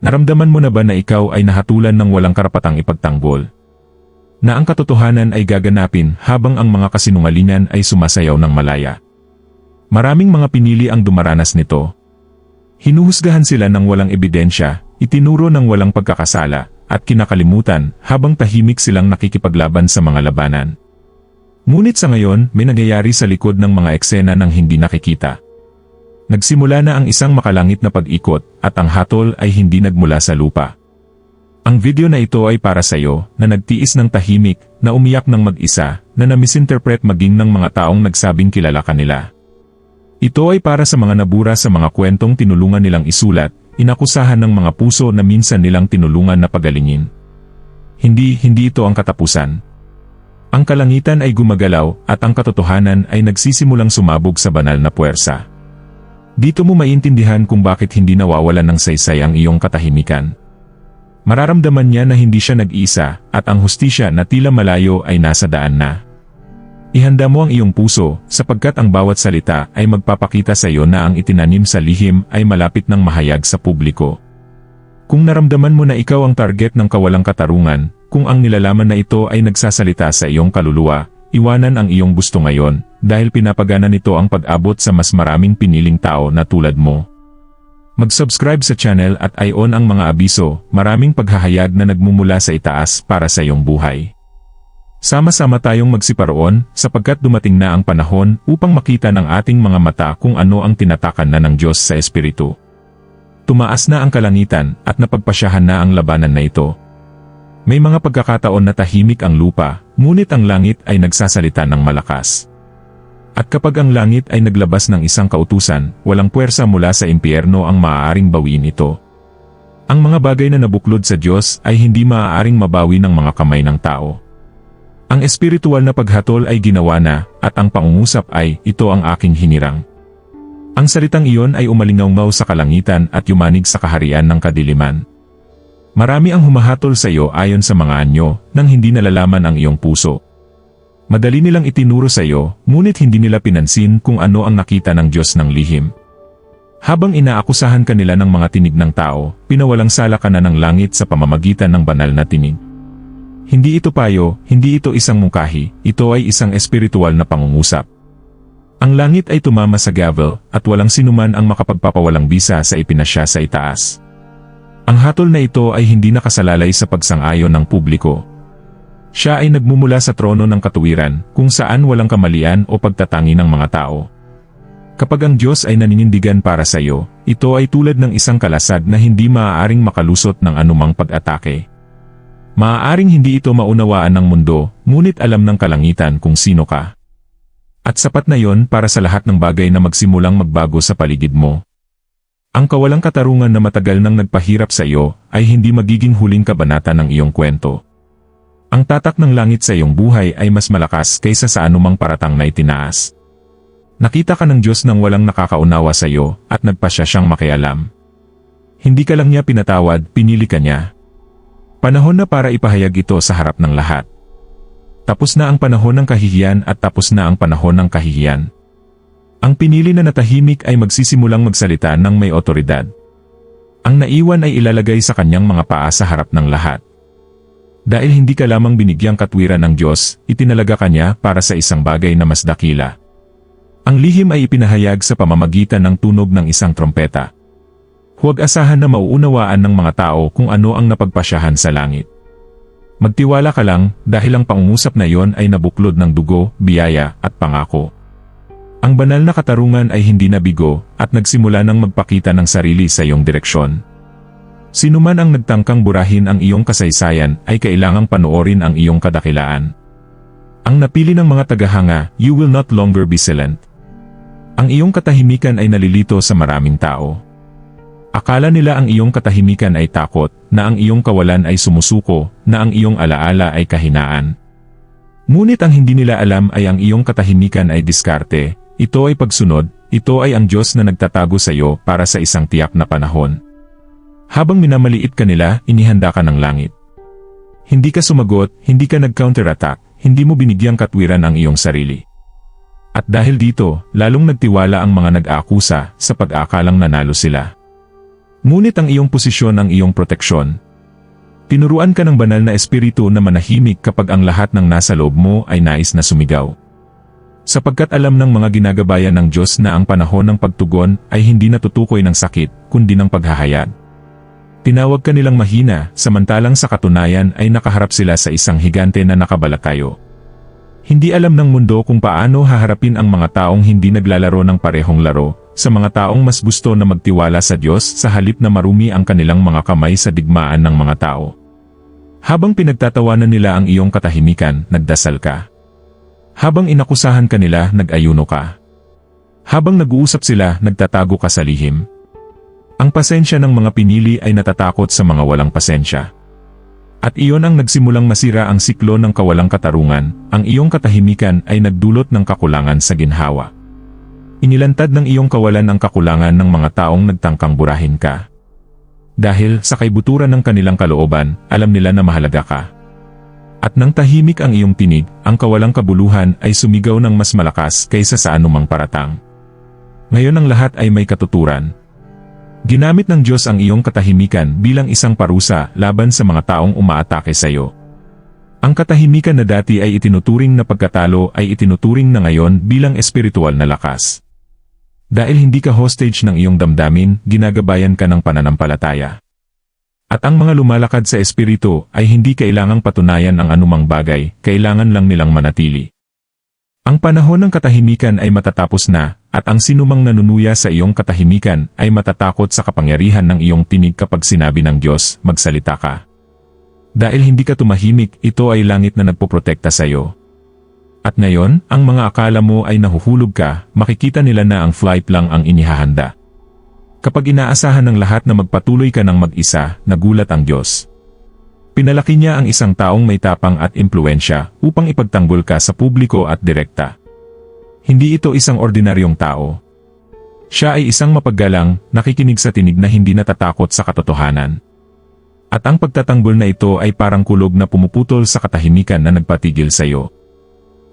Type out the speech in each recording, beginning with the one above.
Naramdaman mo na ba na ikaw ay nahatulan ng walang karapatang ipagtanggol? Na ang katotohanan ay gaganapin habang ang mga kasinungalingan ay sumasayaw ng malaya. Maraming mga pinili ang dumaranas nito. Hinuhusgahan sila ng walang ebidensya, itinuro ng walang pagkakasala, at kinakalimutan habang tahimik silang nakikipaglaban sa mga labanan. Ngunit sa ngayon, may nangyayari sa likod ng mga eksena ng hindi nakikita. Nagsimula na ang isang makalangit na pag-ikot at ang hatol ay hindi nagmula sa lupa. Ang video na ito ay para sa iyo na nagtiis ng tahimik, na umiyak ng mag-isa, na na-misinterpret maging ng mga taong nagsabing kilala kanila. Ito ay para sa mga nabura sa mga kwentong tinulungan nilang isulat, inakusahan ng mga puso na minsan nilang tinulungan na pagalingin. Hindi, hindi ito ang katapusan. Ang kalangitan ay gumagalaw at ang katotohanan ay nagsisimulang sumabog sa banal na puwersa. Dito mo maintindihan kung bakit hindi nawawalan ng saysay ang iyong katahimikan. Mararamdaman niya na hindi siya nag-isa at ang hustisya na tila malayo ay nasa daan na. Ihanda mo ang iyong puso sapagkat ang bawat salita ay magpapakita sa iyo na ang itinanim sa lihim ay malapit ng mahayag sa publiko. Kung naramdaman mo na ikaw ang target ng kawalang katarungan, kung ang nilalaman na ito ay nagsasalita sa iyong kaluluwa, iwanan ang iyong gusto ngayon dahil pinapagana nito ang pag-abot sa mas maraming piniling tao na tulad mo. Mag-subscribe sa channel at i-on ang mga abiso, maraming paghahayag na nagmumula sa itaas para sa iyong buhay. Sama-sama tayong magsiparoon sapagkat dumating na ang panahon upang makita ng ating mga mata kung ano ang tinatakan na ng Diyos sa Espiritu. Tumaas na ang kalangitan at napagpasyahan na ang labanan na ito. May mga pagkakataon na tahimik ang lupa, ngunit ang langit ay nagsasalita ng malakas. At kapag ang langit ay naglabas ng isang kautusan, walang puwersa mula sa impyerno ang maaaring bawiin ito. Ang mga bagay na nabuklod sa Diyos ay hindi maaaring mabawi ng mga kamay ng tao. Ang espiritual na paghatol ay ginawa na, at ang pangungusap ay, ito ang aking hinirang. Ang salitang iyon ay umalingaw sa kalangitan at yumanig sa kaharian ng kadiliman. Marami ang humahatol sa iyo ayon sa mga anyo, nang hindi nalalaman ang iyong puso. Madali nilang itinuro sa iyo, ngunit hindi nila pinansin kung ano ang nakita ng Diyos ng lihim. Habang inaakusahan kanila ng mga tinig ng tao, pinawalang sala ka na ng langit sa pamamagitan ng banal na tinig. Hindi ito payo, hindi ito isang mungkahi, ito ay isang espiritual na pangungusap. Ang langit ay tumama sa gavel, at walang sinuman ang makapagpapawalang bisa sa ipinasya sa itaas. Ang hatol na ito ay hindi nakasalalay sa pagsang-ayon ng publiko. Siya ay nagmumula sa trono ng katuwiran, kung saan walang kamalian o pagtatangi ng mga tao. Kapag ang Diyos ay naninindigan para sa iyo, ito ay tulad ng isang kalasag na hindi maaaring makalusot ng anumang pag-atake. Maaaring hindi ito maunawaan ng mundo, ngunit alam ng kalangitan kung sino ka. At sapat na yon para sa lahat ng bagay na magsimulang magbago sa paligid mo. Ang kawalang katarungan na matagal nang nagpahirap sa iyo ay hindi magiging huling kabanata ng iyong kwento. Ang tatak ng langit sa iyong buhay ay mas malakas kaysa sa anumang paratang na itinaas. Nakita ka ng Diyos nang walang nakakaunawa sa iyo at nagpasya siyang makialam. Hindi ka lang niya pinatawad, pinili ka niya. Panahon na para ipahayag ito sa harap ng lahat. Tapos na ang panahon ng kahihiyan at tapos na ang panahon ng kahihiyan. Ang pinili na natahimik ay magsisimulang magsalita ng may otoridad. Ang naiwan ay ilalagay sa kanyang mga paa sa harap ng lahat. Dahil hindi ka lamang binigyang katwiran ng Diyos, itinalaga ka niya para sa isang bagay na mas dakila. Ang lihim ay ipinahayag sa pamamagitan ng tunog ng isang trompeta. Huwag asahan na mauunawaan ng mga tao kung ano ang napagpasyahan sa langit. Magtiwala ka lang dahil ang pangungusap na iyon ay nabuklod ng dugo, biyaya at pangako. Ang banal na katarungan ay hindi nabigo at nagsimula ng magpakita ng sarili sa iyong direksyon. Sino man ang nagtangkang burahin ang iyong kasaysayan ay kailangang panoorin ang iyong kadakilaan. Ang napili ng mga tagahanga, you will not longer be silent. Ang iyong katahimikan ay nalilito sa maraming tao. Akala nila ang iyong katahimikan ay takot, na ang iyong kawalan ay sumusuko, na ang iyong alaala ay kahinaan. Ngunit ang hindi nila alam ay ang iyong katahimikan ay diskarte, ito ay pagsunod, ito ay ang Diyos na nagtatago sa iyo para sa isang tiyak na panahon. Habang minamaliit ka nila, inihanda ka ng langit. Hindi ka sumagot, hindi ka nag-counterattack, hindi mo binigyang katwiran ang iyong sarili. At dahil dito, lalong nagtiwala ang mga nag-aakusa sa pag-akalang nanalo sila. Ngunit ang iyong posisyon ang iyong proteksyon. Tinuruan ka ng banal na espiritu na manahimik kapag ang lahat ng nasa loob mo ay nais na sumigaw. Sapagkat alam ng mga ginagabayan ng Diyos na ang panahon ng pagtugon ay hindi natutukoy ng sakit, kundi ng paghahayag. Tinawag ka nilang mahina, samantalang sa katunayan ay nakaharap sila sa isang higante na nakabalakayo. Hindi alam ng mundo kung paano haharapin ang mga taong hindi naglalaro ng parehong laro, sa mga taong mas gusto na magtiwala sa Diyos sa halip na marumi ang kanilang mga kamay sa digmaan ng mga tao. Habang pinagtatawanan nila ang iyong katahimikan, nagdasal ka. Habang inakusahan ka nila, nag-ayuno ka. Habang nag-uusap sila, nagtatago ka sa lihim. Ang pasensya ng mga pinili ay natatakot sa mga walang pasensya. At iyon ang nagsimulang masira ang siklo ng kawalang katarungan, ang iyong katahimikan ay nagdulot ng kakulangan sa ginhawa. Inilantad ng iyong kawalan ang kakulangan ng mga taong nagtangkang burahin ka. Dahil sa kaibuturan ng kanilang kalooban, alam nila na mahalaga ka. At nang tahimik ang iyong tinig, ang kawalang kabuluhan ay sumigaw ng mas malakas kaysa sa anumang paratang. Ngayon ang lahat ay may katuturan. Ginamit ng Diyos ang iyong katahimikan bilang isang parusa laban sa mga taong umaatake sa iyo. Ang katahimikan na dati ay itinuturing na pagkatalo ay itinuturing na ngayon bilang espiritual na lakas. Dahil hindi ka hostage ng iyong damdamin, ginagabayan ka ng pananampalataya. At ang mga lumalakad sa espiritu ay hindi kailangang patunayan ang anumang bagay, kailangan lang nilang manatili. Ang panahon ng katahimikan ay matatapos na, at ang sinumang nanunuya sa iyong katahimikan ay matatakot sa kapangyarihan ng iyong tinig kapag sinabi ng Diyos, magsalita ka. Dahil hindi ka tumahimik, ito ay langit na nagpoprotekta sa iyo. At ngayon, ang mga akala mo ay nahuhulog ka, makikita nila na ang flight lang ang inihahanda. Kapag inaasahan ng lahat na magpatuloy ka ng mag-isa, nagulat ang Diyos. Pinalaki niya ang isang taong may tapang at impluensya upang ipagtanggol ka sa publiko at direkta. Hindi ito isang ordinaryong tao. Siya ay isang mapaggalang, nakikinig sa tinig na hindi natatakot sa katotohanan. At ang pagtatanggol na ito ay parang kulog na pumuputol sa katahimikan na nagpatigil sa iyo.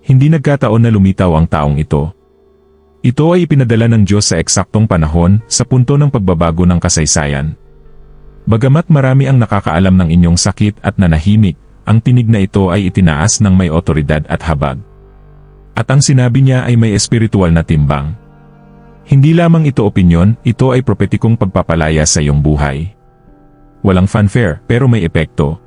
Hindi nagkataon na lumitaw ang taong ito. Ito ay ipinadala ng Diyos sa eksaktong panahon, sa punto ng pagbabago ng kasaysayan. Bagamat marami ang nakakaalam ng inyong sakit at nanahimik, ang tinig na ito ay itinaas ng may otoridad at habag. At ang sinabi niya ay may espiritual na timbang. Hindi lamang ito opinyon, ito ay propetikong pagpapalaya sa iyong buhay. Walang fanfare, pero may epekto.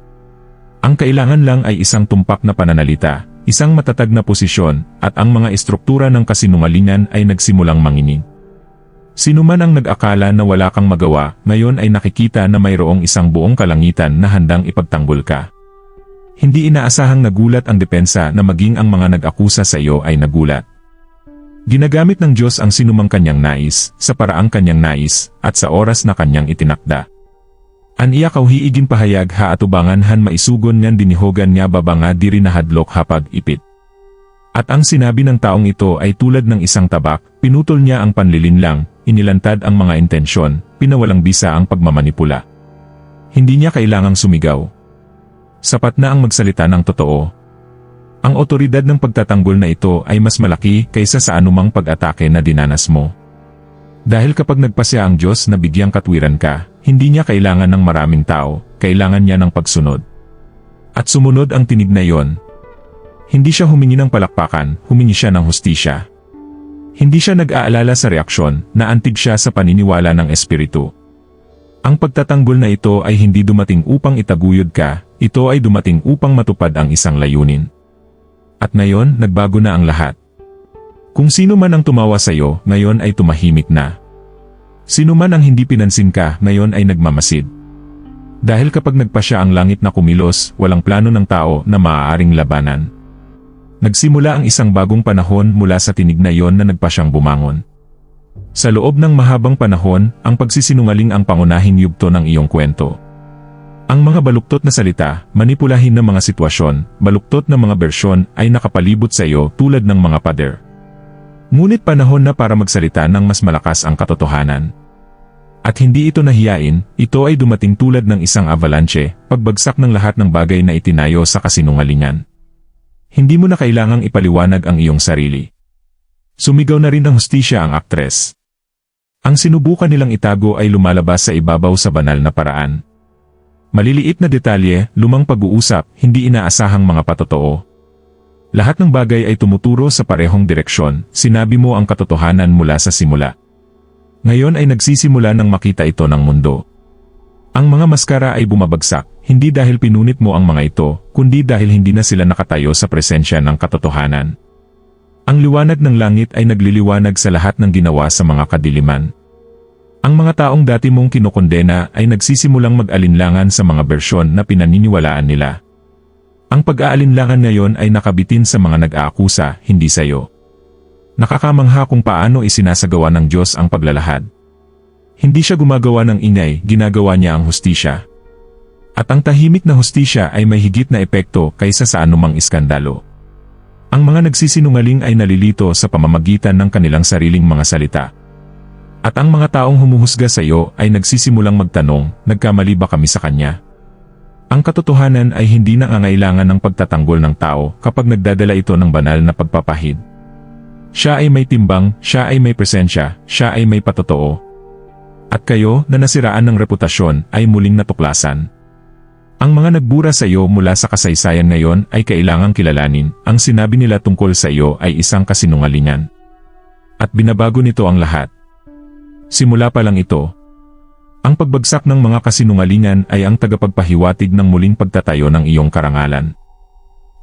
Ang kailangan lang ay isang tumpak na pananalita, isang matatag na posisyon, at ang mga estruktura ng kasinungalingan ay nagsimulang manginig. Sino man ang nag-akala na wala kang magawa, ngayon ay nakikita na mayroong isang buong kalangitan na handang ipagtanggol ka. Hindi inaasahang nagulat ang depensa na maging ang mga nag-akusa sa iyo ay nagulat. Ginagamit ng Diyos ang sinumang kanyang nais, sa paraang kanyang nais, at sa oras na kanyang itinakda. Aniya kauhiigin pahayag ha atubangan han maisugon ngan dinihogan niya babanga diri nahadlok hapag ipit. At ang sinabi ng taong ito ay tulad ng isang tabak, pinutol niya ang panlilinlang, inilantad ang mga intensyon, pinawalang bisa ang pagmamanipula. Hindi niya kailangang sumigaw. Sapat na ang magsalita ng totoo. Ang otoridad ng pagtatanggol na ito ay mas malaki kaysa sa anumang pag-atake na dinanas mo. Dahil kapag nagpasya ang Diyos na bigyang katwiran ka, hindi niya kailangan ng maraming tao, kailangan niya ng pagsunod. At sumunod ang tinig na iyon. Hindi siya humingi ng palakpakan, humingi siya ng hustisya. Hindi siya nag-aalala sa reaksyon, naantig siya sa paniniwala ng Espiritu. Ang pagtatanggol na ito ay hindi dumating upang itaguyod ka, ito ay dumating upang matupad ang isang layunin. At ngayon, nagbago na ang lahat. Kung sino man ang tumawa sa iyo, ngayon ay tumahimik na. Sino man ang hindi pinansin ka, ngayon ay nagmamasid. Dahil kapag nagpasya ang langit na kumilos, walang plano ng tao na maaaring labanan. Nagsimula ang isang bagong panahon mula sa tinig na iyon na nagpasyang bumangon. Sa loob ng mahabang panahon, ang pagsisinungaling ang pangunahing yugto ng iyong kwento. Ang mga baluktot na salita, manipulahin ng mga sitwasyon, baluktot na mga bersyon ay nakapalibot sa iyo tulad ng mga pader. Ngunit panahon na para magsalita ng mas malakas ang katotohanan. At hindi ito nahiyain, ito ay dumating tulad ng isang avalanche, pagbagsak ng lahat ng bagay na itinayo sa kasinungalingan. Hindi mo na kailangang ipaliwanag ang iyong sarili. Sumigaw na rin ng hustisya ang aktres. Ang sinubukan nilang itago ay lumalabas sa ibabaw sa banal na paraan. Maliliit na detalye, lumang pag-uusap, hindi inaasahang mga patotoo. Lahat ng bagay ay tumuturo sa parehong direksyon, sinabi mo ang katotohanan mula sa simula. Ngayon ay nagsisimula ng makita ito ng mundo. Ang mga maskara ay bumabagsak, hindi dahil pinunit mo ang mga ito, kundi dahil hindi na sila nakatayo sa presensya ng katotohanan. Ang liwanag ng langit ay nagliliwanag sa lahat ng ginawa sa mga kadiliman. Ang mga taong dati mong kinokondena ay nagsisimulang mag-alinlangan sa mga bersyon na pinaniniwalaan nila. Ang pag-aalinlangan ngayon ay nakabitin sa mga nag-aakusa, hindi sa iyo. Nakakamangha kung paano isinasagawa ng Diyos ang paglalahad. Hindi siya gumagawa ng ingay, ginagawa niya ang hustisya. At ang tahimik na hustisya ay may higit na epekto kaysa sa anumang iskandalo. Ang mga nagsisinungaling ay nalilito sa pamamagitan ng kanilang sariling mga salita. At ang mga taong humuhusga sa iyo ay nagsisimulang magtanong, nagkamali ba kami sa kanya? Ang katotohanan ay hindi nangangailangan ng pagtatanggol ng tao kapag nagdadala ito ng banal na pagpapahid. Siya ay may timbang, siya ay may presensya, siya ay may patotoo. At kayo na nasiraan ng reputasyon ay muling natuklasan. Ang mga nagbura sa iyo mula sa kasaysayan ngayon ay kailangang kilalanin, ang sinabi nila tungkol sa iyo ay isang kasinungalingan. At binabago nito ang lahat. Simula pa lang ito. Ang pagbagsak ng mga kasinungalingan ay ang tagapagpahiwatig ng muling pagtatayo ng iyong karangalan.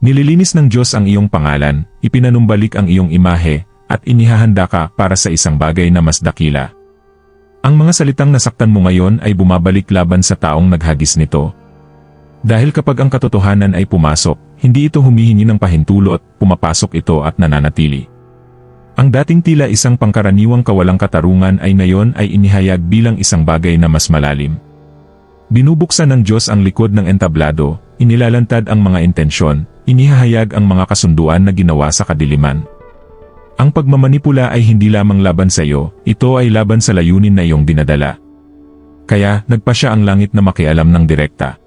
Nililinis ng Diyos ang iyong pangalan, ipinanumbalik ang iyong imahe, at inihahanda ka para sa isang bagay na mas dakila. Ang mga salitang nasaktan mo ngayon ay bumabalik laban sa taong naghagis nito. Dahil kapag ang katotohanan ay pumasok, hindi ito humihingi ng pahintulot, pumapasok ito at nananatili. Ang dating tila isang pangkaraniwang kawalang katarungan ay ngayon ay inihayag bilang isang bagay na mas malalim. Binubuksan ng Diyos ang likod ng entablado, inilalantad ang mga intensyon, inihahayag ang mga kasunduan na ginawa sa kadiliman. Ang pagmamanipula ay hindi lamang laban sa iyo, ito ay laban sa layunin na iyong dinadala. Kaya, nagpa siya ang langit na makialam ng direkta.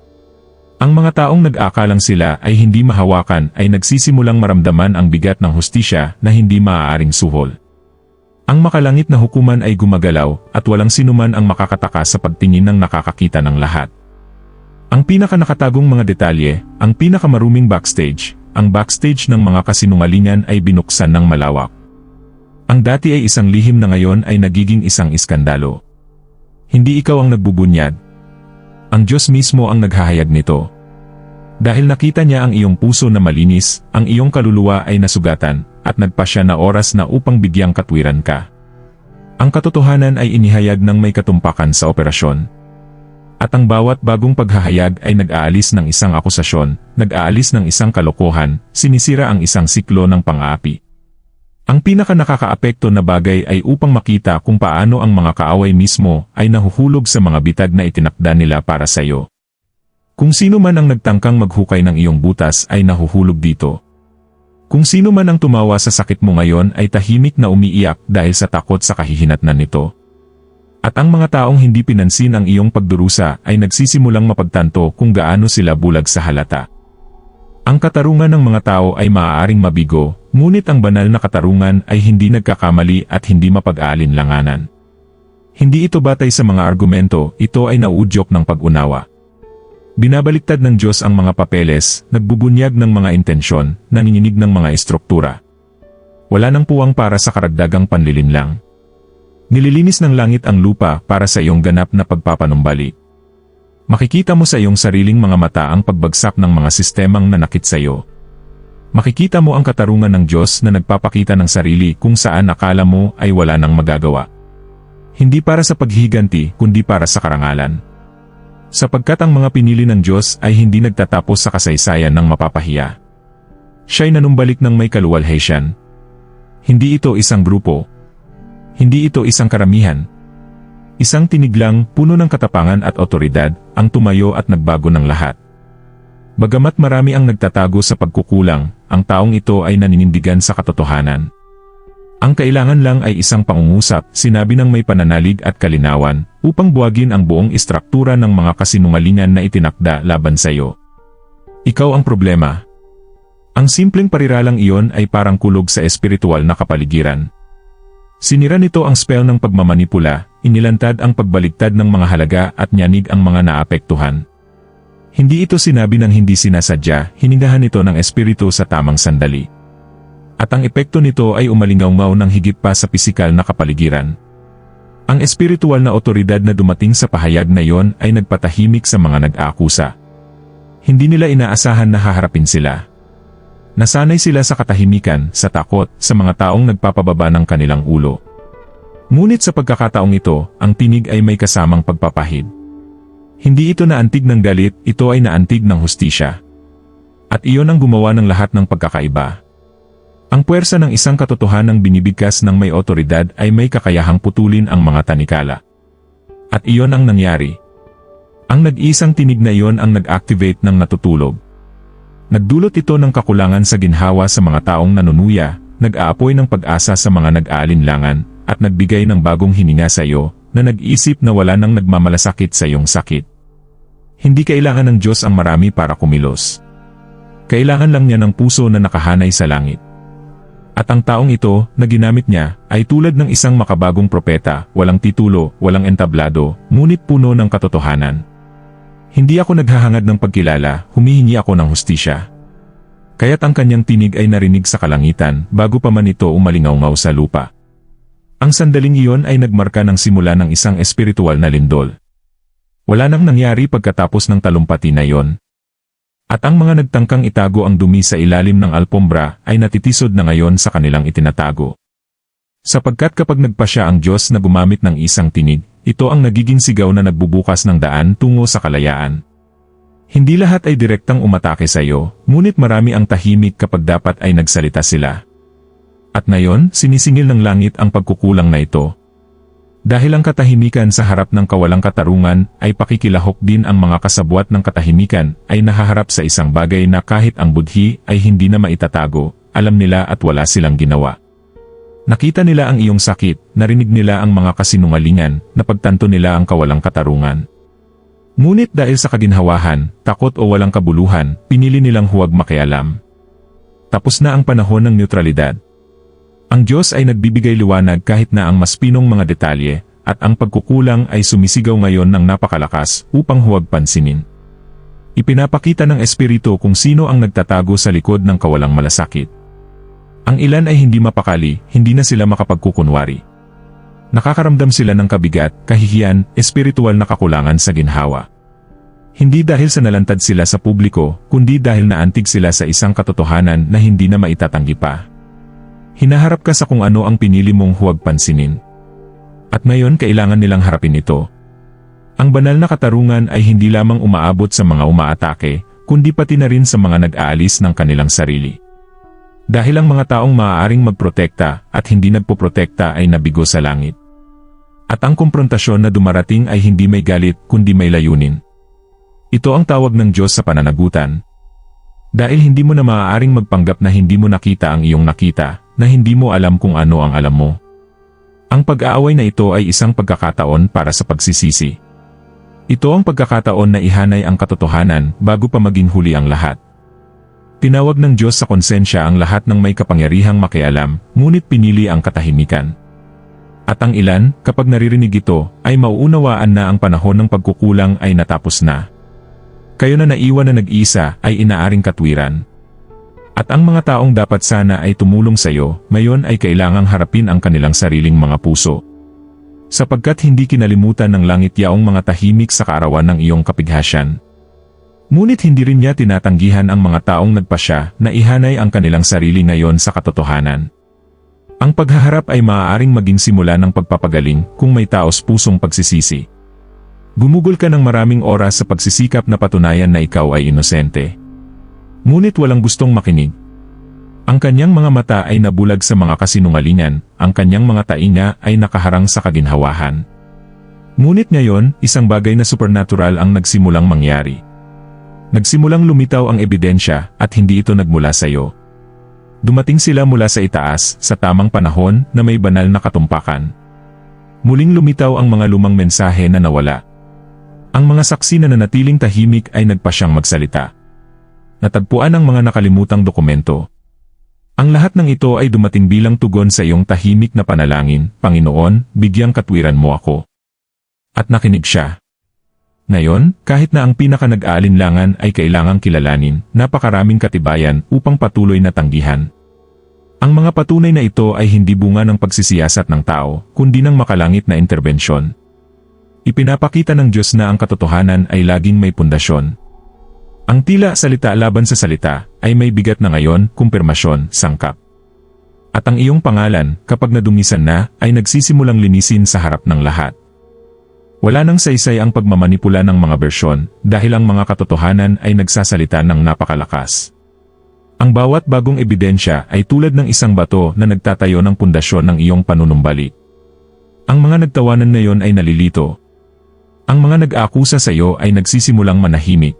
Ang mga taong nag-akalang sila ay hindi mahawakan ay nagsisimulang maramdaman ang bigat ng hustisya na hindi maaaring suhol. Ang makalangit na hukuman ay gumagalaw at walang sinuman ang makakataka sa pagtingin ng nakakakita ng lahat. Ang pinakanakatagong mga detalye, ang pinakamaruming backstage, ang backstage ng mga kasinungalingan ay binuksan ng malawak. Ang dati ay isang lihim na ngayon ay nagiging isang iskandalo. Hindi ikaw ang nagbubunyad, ang Diyos mismo ang naghahayag nito. Dahil nakita niya ang iyong puso na malinis, ang iyong kaluluwa ay nasugatan, at nagpa siya na oras na upang bigyang katwiran ka. Ang katotohanan ay inihayag ng may katumpakan sa operasyon. At ang bawat bagong paghahayag ay nag-aalis ng isang akusasyon, nag-aalis ng isang kalokohan, sinisira ang isang siklo ng pang-aapi. Ang pinaka nakakaapekto na bagay ay upang makita kung paano ang mga kaaway mismo ay nahuhulog sa mga bitag na itinakda nila para sa iyo. Kung sino man ang nagtangkang maghukay ng iyong butas ay nahuhulog dito. Kung sino man ang tumawa sa sakit mo ngayon ay tahimik na umiiyak dahil sa takot sa kahihinatnan nito. At ang mga taong hindi pinansin ang iyong pagdurusa ay nagsisimulang mapagtanto kung gaano sila bulag sa halata. Ang katarungan ng mga tao ay maaaring mabigo, ngunit ang banal na katarungan ay hindi nagkakamali at hindi mapag-aalinlanganan. Hindi ito batay sa mga argumento, ito ay nauudyok ng pag-unawa. Binabaliktad ng Diyos ang mga papeles, nagbubunyag ng mga intensyon, nanginginig ng mga estruktura. Wala nang puwang para sa karagdagang panlilinlang. Nililinis ng langit ang lupa para sa iyong ganap na pagpapanumbalik. Makikita mo sa iyong sariling mga mata ang pagbagsak ng mga sistemang nanakit sa iyo. Makikita mo ang katarungan ng Diyos na nagpapakita ng sarili kung saan akala mo ay wala nang magagawa. Hindi para sa paghiganti kundi para sa karangalan. Sapagkat ang mga pinili ng Diyos ay hindi nagtatapos sa kasaysayan ng mapapahiya. Siya'y nanumbalik ng may kaluwalhatian. Hindi ito isang grupo. Hindi ito isang karamihan, Isang tiniglang, puno ng katapangan at otoridad, ang tumayo at nagbago ng lahat. Bagamat marami ang nagtatago sa pagkukulang, ang taong ito ay naninindigan sa katotohanan. Ang kailangan lang ay isang pangungusap, sinabi ng may pananalig at kalinawan, upang buwagin ang buong istruktura ng mga kasinungalingan na itinakda laban sa iyo. Ikaw ang problema. Ang simpleng pariralang iyon ay parang kulog sa espiritual na kapaligiran. Sinira nito ang spell ng pagmamanipula, inilantad ang pagbaligtad ng mga halaga at nyanig ang mga naapektuhan. Hindi ito sinabi ng hindi sinasadya, hiningahan ito ng espiritu sa tamang sandali. At ang epekto nito ay umalingaw ng higit pa sa pisikal na kapaligiran. Ang espiritual na otoridad na dumating sa pahayag na yon ay nagpatahimik sa mga nag-aakusa. Hindi nila inaasahan na haharapin sila. Nasanay sila sa katahimikan, sa takot, sa mga taong nagpapababa ng kanilang ulo. Ngunit sa pagkakataong ito, ang tinig ay may kasamang pagpapahid. Hindi ito naantig ng galit, ito ay naantig ng hustisya. At iyon ang gumawa ng lahat ng pagkakaiba. Ang puwersa ng isang katotohanang binibigkas ng may otoridad ay may kakayahang putulin ang mga tanikala. At iyon ang nangyari. Ang nag-isang tinig na iyon ang nag-activate ng natutulog. Nagdulot ito ng kakulangan sa ginhawa sa mga taong nanunuya, nag-aapoy ng pag-asa sa mga nag-aalinlangan, at nagbigay ng bagong hininga sa iyo, na nag-isip na wala nang nagmamalasakit sa iyong sakit. Hindi kailangan ng Diyos ang marami para kumilos. Kailangan lang niya ng puso na nakahanay sa langit. At ang taong ito, na ginamit niya, ay tulad ng isang makabagong propeta, walang titulo, walang entablado, ngunit puno ng katotohanan. Hindi ako naghahangad ng pagkilala, humihingi ako ng hustisya. Kaya't ang kanyang tinig ay narinig sa kalangitan, bago pa man ito umalingaw sa lupa. Ang sandaling iyon ay nagmarka ng simula ng isang espiritual na lindol. Wala nang nangyari pagkatapos ng talumpati na iyon, at ang mga nagtangkang itago ang dumi sa ilalim ng alpombra ay natitisod na ngayon sa kanilang itinatago. Sapagkat kapag nagpasya ang Diyos na gumamit ng isang tinig, ito ang nagiging sigaw na nagbubukas ng daan tungo sa kalayaan. Hindi lahat ay direktang umatake sa iyo, ngunit marami ang tahimik kapag dapat ay nagsalita sila. At ngayon, sinisingil ng langit ang pagkukulang na ito, dahil ang katahimikan sa harap ng kawalang katarungan ay pakikilahok din ang mga kasabwat ng katahimikan ay nahaharap sa isang bagay na kahit ang budhi ay hindi na maitatago, alam nila at wala silang ginawa. Nakita nila ang iyong sakit, narinig nila ang mga kasinungalingan, napagtanto nila ang kawalang katarungan. Ngunit dahil sa kaginhawahan, takot o walang kabuluhan, pinili nilang huwag makialam. Tapos na ang panahon ng neutralidad, ang Diyos ay nagbibigay liwanag kahit na ang mas pinong mga detalye, at ang pagkukulang ay sumisigaw ngayon ng napakalakas upang huwag pansinin. Ipinapakita ng Espiritu kung sino ang nagtatago sa likod ng kawalang malasakit. Ang ilan ay hindi mapakali, hindi na sila makapagkukunwari. Nakakaramdam sila ng kabigat, kahihiyan, espiritual na kakulangan sa ginhawa. Hindi dahil sa nalantad sila sa publiko, kundi dahil naantig sila sa isang katotohanan na hindi na maitatanggi pa. Hinaharap ka sa kung ano ang pinili mong huwag pansinin. At ngayon kailangan nilang harapin ito. Ang banal na katarungan ay hindi lamang umaabot sa mga umaatake, kundi pati na rin sa mga nag-aalis ng kanilang sarili. Dahil ang mga taong maaaring magprotekta at hindi nagpoprotekta ay nabigo sa langit. At ang komprontasyon na dumarating ay hindi may galit kundi may layunin. Ito ang tawag ng Diyos sa pananagutan. Dahil hindi mo na maaaring magpanggap na hindi mo nakita ang iyong nakita, na hindi mo alam kung ano ang alam mo. Ang pag-aaway na ito ay isang pagkakataon para sa pagsisisi. Ito ang pagkakataon na ihanay ang katotohanan bago pa maging huli ang lahat. Tinawag ng Diyos sa konsensya ang lahat ng may kapangyarihang makialam, ngunit pinili ang katahimikan. At ang ilan, kapag naririnig ito, ay mauunawaan na ang panahon ng pagkukulang ay natapos na. Kayo na naiwan na nag-isa ay inaaring katwiran. At ang mga taong dapat sana ay tumulong sa iyo, ngayon ay kailangang harapin ang kanilang sariling mga puso. Sapagkat hindi kinalimutan ng langit yaong mga tahimik sa kaarawan ng iyong kapighasyan. Ngunit hindi rin niya tinatanggihan ang mga taong nagpasya na ihanay ang kanilang sarili ngayon sa katotohanan. Ang paghaharap ay maaaring maging simula ng pagpapagaling kung may taos pusong pagsisisi. Gumugol ka ng maraming oras sa pagsisikap na patunayan na ikaw ay inosente. Ngunit walang gustong makinig. Ang kanyang mga mata ay nabulag sa mga kasinungalingan, ang kanyang mga tainga ay nakaharang sa kaginhawahan. Ngunit ngayon, isang bagay na supernatural ang nagsimulang mangyari. Nagsimulang lumitaw ang ebidensya at hindi ito nagmula sa iyo. Dumating sila mula sa itaas sa tamang panahon na may banal na katumpakan. Muling lumitaw ang mga lumang mensahe na nawala. Ang mga saksi na nanatiling tahimik ay nagpasyang magsalita natagpuan ang mga nakalimutang dokumento. Ang lahat ng ito ay dumating bilang tugon sa iyong tahimik na panalangin, Panginoon, bigyang katwiran mo ako. At nakinig siya. Ngayon, kahit na ang pinaka nag-aalinlangan ay kailangang kilalanin, napakaraming katibayan upang patuloy na tanggihan. Ang mga patunay na ito ay hindi bunga ng pagsisiyasat ng tao, kundi ng makalangit na interbensyon. Ipinapakita ng Diyos na ang katotohanan ay laging may pundasyon. Ang tila salita laban sa salita ay may bigat na ngayon, kumpirmasyon, sangkap. At ang iyong pangalan, kapag nadumisan na, ay nagsisimulang linisin sa harap ng lahat. Wala nang saysay ang pagmamanipula ng mga bersyon dahil ang mga katotohanan ay nagsasalita ng napakalakas. Ang bawat bagong ebidensya ay tulad ng isang bato na nagtatayo ng pundasyon ng iyong panunumbalik. Ang mga nagtawanan na yon ay nalilito. Ang mga nag-aakusa sa iyo ay nagsisimulang manahimik.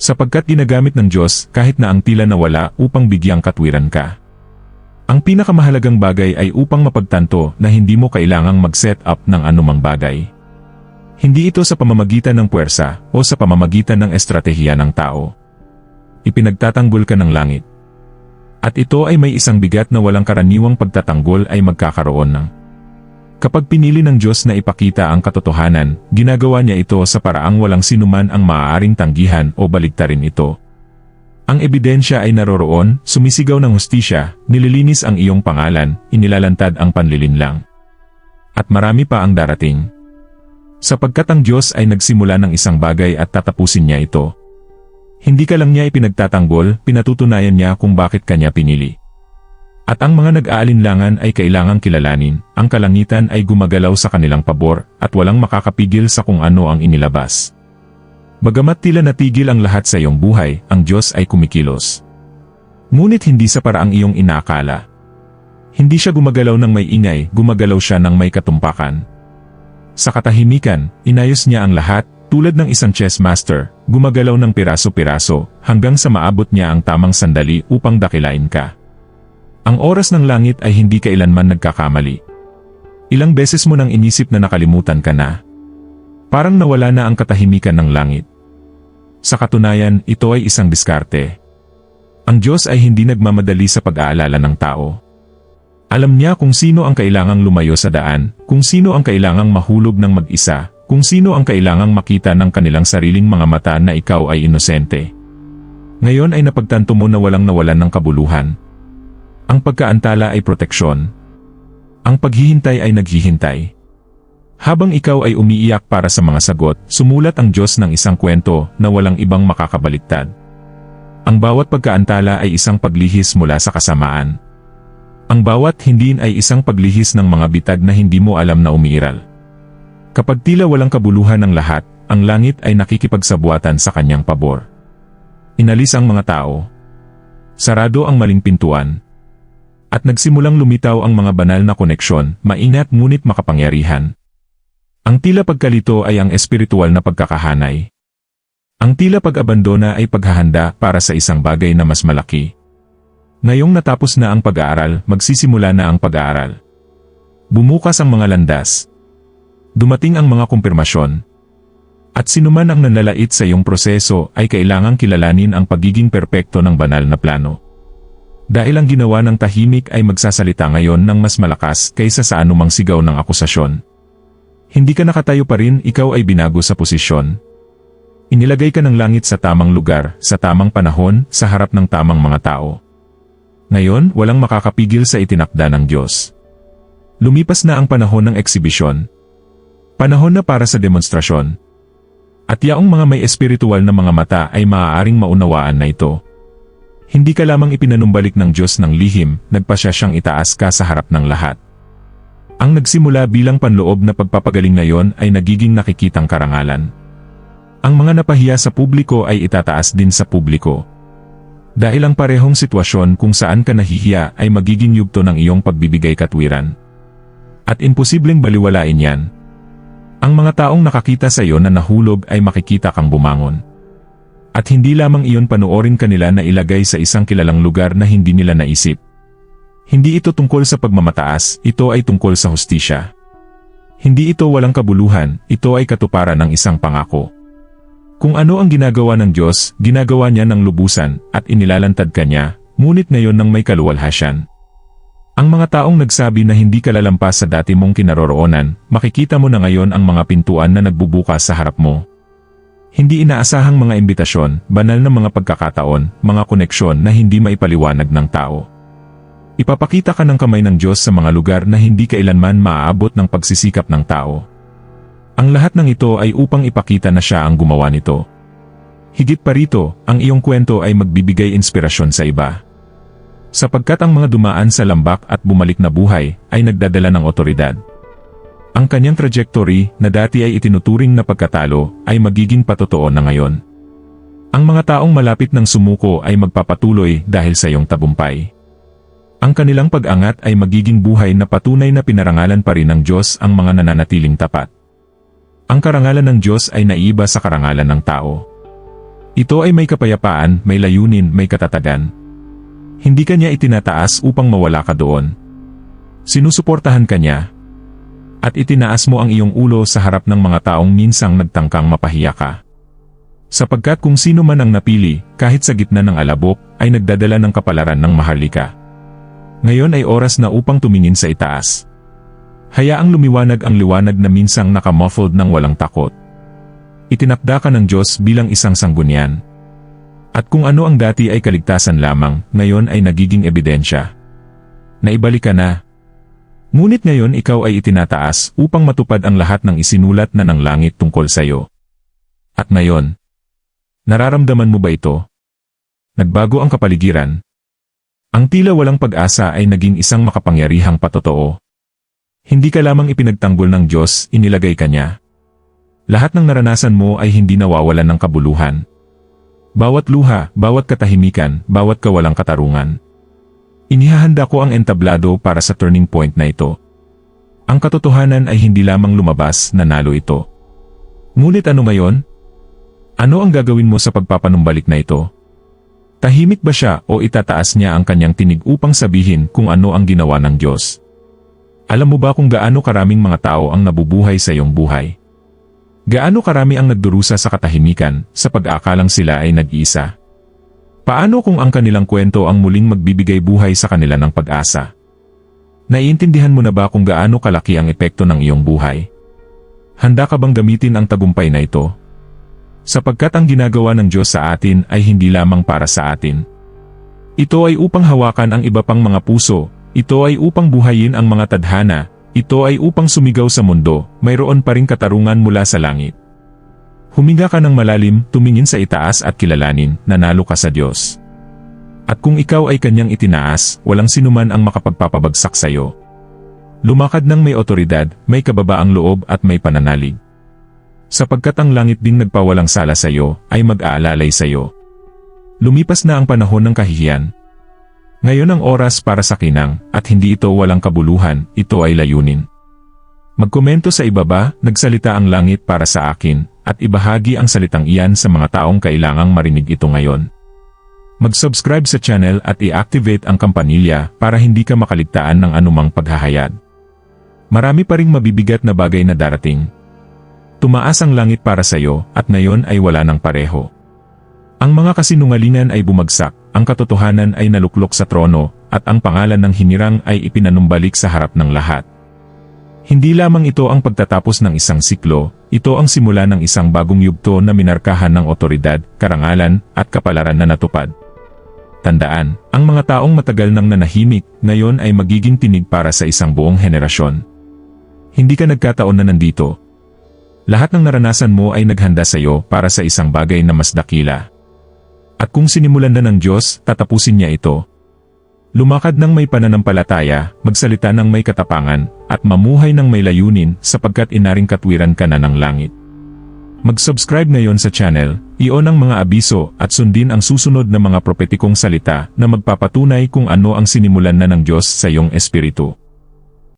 Sapagkat ginagamit ng Diyos kahit na ang tila nawala upang bigyang katwiran ka. Ang pinakamahalagang bagay ay upang mapagtanto na hindi mo kailangang mag-set up ng anumang bagay. Hindi ito sa pamamagitan ng puwersa o sa pamamagitan ng estratehiya ng tao ipinagtatanggol ka ng langit. At ito ay may isang bigat na walang karaniwang pagtatanggol ay magkakaroon ng. Kapag pinili ng Diyos na ipakita ang katotohanan, ginagawa niya ito sa paraang walang sinuman ang maaaring tanggihan o baligtarin ito. Ang ebidensya ay naroroon, sumisigaw ng hustisya, nililinis ang iyong pangalan, inilalantad ang panlilinlang. At marami pa ang darating. Sapagkat ang Diyos ay nagsimula ng isang bagay at tatapusin niya ito. Hindi ka lang niya ipinagtatanggol, pinatutunayan niya kung bakit kanya pinili. At ang mga nag-aalinlangan ay kailangang kilalanin, ang kalangitan ay gumagalaw sa kanilang pabor, at walang makakapigil sa kung ano ang inilabas. Bagamat tila natigil ang lahat sa iyong buhay, ang Diyos ay kumikilos. Ngunit hindi sa paraang iyong inaakala. Hindi siya gumagalaw ng may ingay, gumagalaw siya ng may katumpakan. Sa katahimikan, inayos niya ang lahat, tulad ng isang chess master, gumagalaw ng piraso-piraso hanggang sa maabot niya ang tamang sandali upang dakilain ka. Ang oras ng langit ay hindi kailanman nagkakamali. Ilang beses mo nang inisip na nakalimutan ka na. Parang nawala na ang katahimikan ng langit. Sa katunayan, ito ay isang diskarte. Ang Diyos ay hindi nagmamadali sa pag-aalala ng tao. Alam niya kung sino ang kailangang lumayo sa daan, kung sino ang kailangang mahulog ng mag-isa, kung sino ang kailangang makita ng kanilang sariling mga mata na ikaw ay inosente. Ngayon ay napagtanto mo na walang nawalan ng kabuluhan. Ang pagkaantala ay proteksyon. Ang paghihintay ay naghihintay. Habang ikaw ay umiiyak para sa mga sagot, sumulat ang Diyos ng isang kwento na walang ibang makakabaliktad. Ang bawat pagkaantala ay isang paglihis mula sa kasamaan. Ang bawat hindi ay isang paglihis ng mga bitag na hindi mo alam na umiiral. Kapag tila walang kabuluhan ng lahat, ang langit ay nakikipagsabuatan sa kanyang pabor. Inalis ang mga tao. Sarado ang maling pintuan. At nagsimulang lumitaw ang mga banal na koneksyon, maingat ngunit makapangyarihan. Ang tila pagkalito ay ang espiritual na pagkakahanay. Ang tila pag-abandona ay paghahanda para sa isang bagay na mas malaki. Ngayong natapos na ang pag-aaral, magsisimula na ang pag-aaral. Bumukas ang mga landas, Dumating ang mga kumpirmasyon. At sinuman ang nanlalait sa iyong proseso ay kailangang kilalanin ang pagiging perpekto ng banal na plano. Dahil ang ginawa ng tahimik ay magsasalita ngayon ng mas malakas kaysa sa anumang sigaw ng akusasyon. Hindi ka nakatayo pa rin, ikaw ay binago sa posisyon. Inilagay ka ng langit sa tamang lugar, sa tamang panahon, sa harap ng tamang mga tao. Ngayon, walang makakapigil sa itinakda ng Diyos. Lumipas na ang panahon ng eksibisyon, Panahon na para sa demonstrasyon. At yaong mga may espiritual na mga mata ay maaaring maunawaan na ito. Hindi ka lamang ipinanumbalik ng Diyos ng lihim, nagpasya siyang itaas ka sa harap ng lahat. Ang nagsimula bilang panloob na pagpapagaling ngayon ay nagiging nakikitang karangalan. Ang mga napahiya sa publiko ay itataas din sa publiko. Dahil ang parehong sitwasyon kung saan ka nahihiya ay magiging yugto ng iyong pagbibigay katwiran. At imposibleng baliwalain yan, ang mga taong nakakita sa iyo na nahulog ay makikita kang bumangon. At hindi lamang iyon panoorin kanila na ilagay sa isang kilalang lugar na hindi nila naisip. Hindi ito tungkol sa pagmamataas, ito ay tungkol sa hustisya. Hindi ito walang kabuluhan, ito ay katuparan ng isang pangako. Kung ano ang ginagawa ng Diyos, ginagawa niya ng lubusan, at inilalantad ka niya, ngunit ngayon nang may kaluwalhasyan. Ang mga taong nagsabi na hindi ka lalampas sa dati mong kinaroroonan, makikita mo na ngayon ang mga pintuan na nagbubukas sa harap mo. Hindi inaasahang mga imbitasyon, banal na mga pagkakataon, mga koneksyon na hindi maipaliwanag ng tao. Ipapakita ka ng kamay ng Diyos sa mga lugar na hindi kailanman maaabot ng pagsisikap ng tao. Ang lahat ng ito ay upang ipakita na siya ang gumawa nito. Higit pa rito, ang iyong kwento ay magbibigay inspirasyon sa iba. Sapagkat ang mga dumaan sa lambak at bumalik na buhay ay nagdadala ng otoridad. Ang kanyang trajectory na dati ay itinuturing na pagkatalo ay magiging patotoo na ngayon. Ang mga taong malapit ng sumuko ay magpapatuloy dahil sa iyong tabumpay. Ang kanilang pag-angat ay magiging buhay na patunay na pinarangalan pa rin ng Diyos ang mga nananatiling tapat. Ang karangalan ng Diyos ay naiba sa karangalan ng tao. Ito ay may kapayapaan, may layunin, may katatagan. Hindi kanya itinataas upang mawala ka doon. Sinusuportahan ka niya, at itinaas mo ang iyong ulo sa harap ng mga taong minsang nagtangkang mapahiya ka. Sapagkat kung sino man ang napili, kahit sa gitna ng alabok, ay nagdadala ng kapalaran ng maharlika. Ngayon ay oras na upang tumingin sa itaas. Hayaang lumiwanag ang liwanag na minsang nakamuffled ng walang takot. Itinakda ka ng Diyos bilang isang sanggunian. At kung ano ang dati ay kaligtasan lamang, ngayon ay nagiging ebidensya. Naibalik ka na, Ngunit ngayon ikaw ay itinataas upang matupad ang lahat ng isinulat na ng langit tungkol sa iyo. At ngayon, nararamdaman mo ba ito? Nagbago ang kapaligiran. Ang tila walang pag-asa ay naging isang makapangyarihang patotoo. Hindi ka lamang ipinagtanggol ng Diyos, inilagay ka niya. Lahat ng naranasan mo ay hindi nawawalan ng kabuluhan. Bawat luha, bawat katahimikan, bawat kawalang katarungan Inihahanda ko ang entablado para sa turning point na ito. Ang katotohanan ay hindi lamang lumabas na nalo ito. Ngunit ano ngayon? Ano ang gagawin mo sa pagpapanumbalik na ito? Tahimik ba siya o itataas niya ang kanyang tinig upang sabihin kung ano ang ginawa ng Diyos? Alam mo ba kung gaano karaming mga tao ang nabubuhay sa iyong buhay? Gaano karami ang nagdurusa sa katahimikan sa pag-aakalang sila ay nag-iisa? Paano kung ang kanilang kwento ang muling magbibigay buhay sa kanila ng pag-asa? Naiintindihan mo na ba kung gaano kalaki ang epekto ng iyong buhay? Handa ka bang gamitin ang tagumpay na ito? Sapagkat ang ginagawa ng Diyos sa atin ay hindi lamang para sa atin. Ito ay upang hawakan ang iba pang mga puso, ito ay upang buhayin ang mga tadhana, ito ay upang sumigaw sa mundo, mayroon pa ring katarungan mula sa langit. Huminga ka ng malalim, tumingin sa itaas at kilalanin, nanalo ka sa Diyos. At kung ikaw ay kanyang itinaas, walang sinuman ang makapagpapabagsak sa iyo. Lumakad ng may otoridad, may kababaang loob at may pananalig. Sapagkat ang langit ding nagpawalang sala sa iyo, ay mag-aalalay sa iyo. Lumipas na ang panahon ng kahihiyan. Ngayon ang oras para sa kinang, at hindi ito walang kabuluhan, ito ay layunin. Magkomento sa ibaba, nagsalita ang langit para sa akin, at ibahagi ang salitang iyan sa mga taong kailangang marinig ito ngayon. Mag-subscribe sa channel at i-activate ang kampanilya para hindi ka makaligtaan ng anumang paghahayag. Marami pa ring mabibigat na bagay na darating. Tumaas ang langit para sa iyo at ngayon ay wala ng pareho. Ang mga kasinungalingan ay bumagsak, ang katotohanan ay naluklok sa trono, at ang pangalan ng hinirang ay ipinanumbalik sa harap ng lahat. Hindi lamang ito ang pagtatapos ng isang siklo, ito ang simula ng isang bagong yugto na minarkahan ng otoridad, karangalan, at kapalaran na natupad. Tandaan, ang mga taong matagal nang nanahimik, ngayon ay magiging tinig para sa isang buong henerasyon. Hindi ka nagkataon na nandito. Lahat ng naranasan mo ay naghanda sa iyo para sa isang bagay na mas dakila. At kung sinimulan na ng Diyos, tatapusin niya ito, Lumakad ng may pananampalataya, magsalita ng may katapangan, at mamuhay ng may layunin sapagkat inaring katwiran ka na ng langit. Mag-subscribe ngayon sa channel, i-on ang mga abiso at sundin ang susunod na mga propetikong salita na magpapatunay kung ano ang sinimulan na ng Diyos sa iyong espiritu.